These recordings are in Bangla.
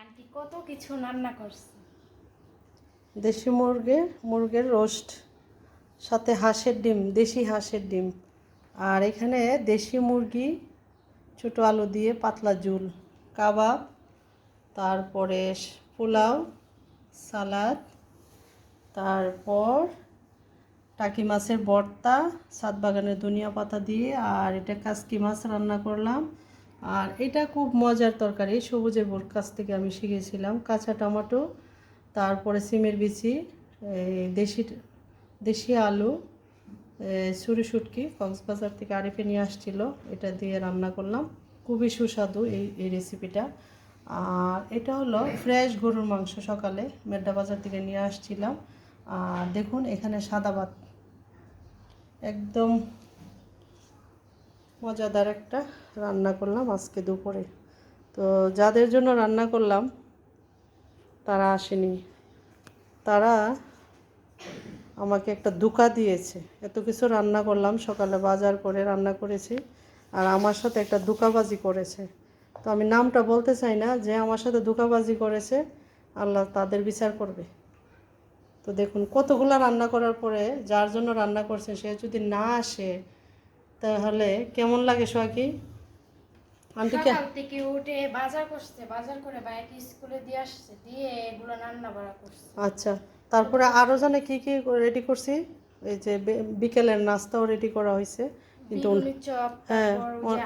আন্টি কত কিছু রান্না করছে? দেশি মুরগির মুরগির রোস্ট, সাথে হাঁসের ডিম, দেশি হাঁসের ডিম। আর এখানে দেশি মুরগি, ছোটো আলু দিয়ে পাতলা ঝুল, কাবাব, তারপরে পোলাও, সালাদ, তারপর টাকি মাছের ভর্তা সাত বাগানের ধনিয়া পাতা দিয়ে, আর এটা কাসকি মাছ রান্না করলাম। আর এটা খুব মজার তরকারি সবুজের বোর কাছ থেকে আমি শিখেছিলাম। কাঁচা টমেটো, তারপরে সিমের বিচি দেশি দেশি আলু সুরি শুটকি, কক্সবাজার থেকে আরিফে নিয়ে আসছিল, এটা দিয়ে রান্না করলাম। খুবই সুস্বাদু এই এই রেসিপিটা আর এটা হলো ফ্রেশ গরুর মাংস সকালে, মেড্ডা বাজার থেকে নিয়ে আসছিলাম। আর দেখুন, এখানে সাদা ভাত। একদম মজাদার একটা রান্না করলাম আজকে দুপুরে। তো যাদের জন্য রান্না করলাম, তারা আসেনি। তারা আমাকে একটা দুকা দিয়েছে। এত কিছু রান্না করলাম, সকালে বাজার করে রান্না করেছি, আর আমার সাথে একটা দুকাবাজি করেছে। তো আমি নামটা বলতে চাই না, যে আমার সাথে দুকাবাজি করেছে, আল্লাহ তাদের বিচার করবে। তো দেখুন, কতগুলা রান্না করার পরে যার জন্য রান্না করছে, সে যদি না আসে তাহলে কেমন লাগে সোয়াকি আন্টিকে থেকে উঠে বাজার করছে বাজার করে বাইকে স্কুলে দিয়ে আসছে দিয়ে এগুলো রান্না বাড়া করছে। আচ্ছা তারপরে আরও জানে কি কি রেডি করছি? এই যে বিকেলের নাস্তাও রেডি করা হয়েছে। কিন্তু চপ হ্যাঁ,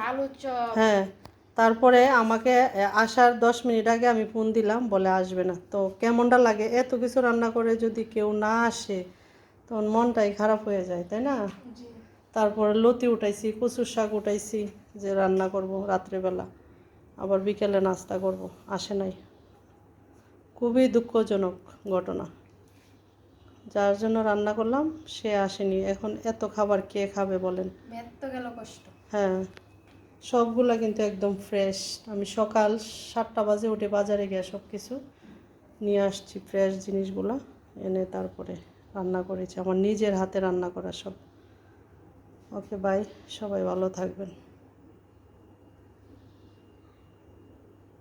আলু চপ। হ্যাঁ তারপরে আমাকে আসার দশ মিনিট আগে আমি ফোন দিলাম বলে আসবে না। তো কেমনটা লাগে? এত কিছু রান্না করে যদি কেউ না আসে তখন মনটাই খারাপ হয়ে যায় তাই না? তারপরে লতি উঠাইছি কচুর শাক উঠাইছি যে রান্না করব রাত্রেবেলা। আবার বিকেলে নাস্তা করব আসে নাই। খুবই দুঃখজনক ঘটনা। যার জন্য রান্না করলাম সে আসেনি। এখন এত খাবার কে খাবে বলেন? গেল কষ্ট। হ্যাঁ সবগুলা কিন্তু একদম ফ্রেশ আমি সকাল সাতটা বাজে উঠে বাজারে গিয়ে সব কিছু নিয়ে আসছি ফ্রেশ জিনিসগুলা এনে তারপরে রান্না করেছি। আমার নিজের হাতে রান্না করা সব। ওকে বাই সবাই ভালো থাকবেন।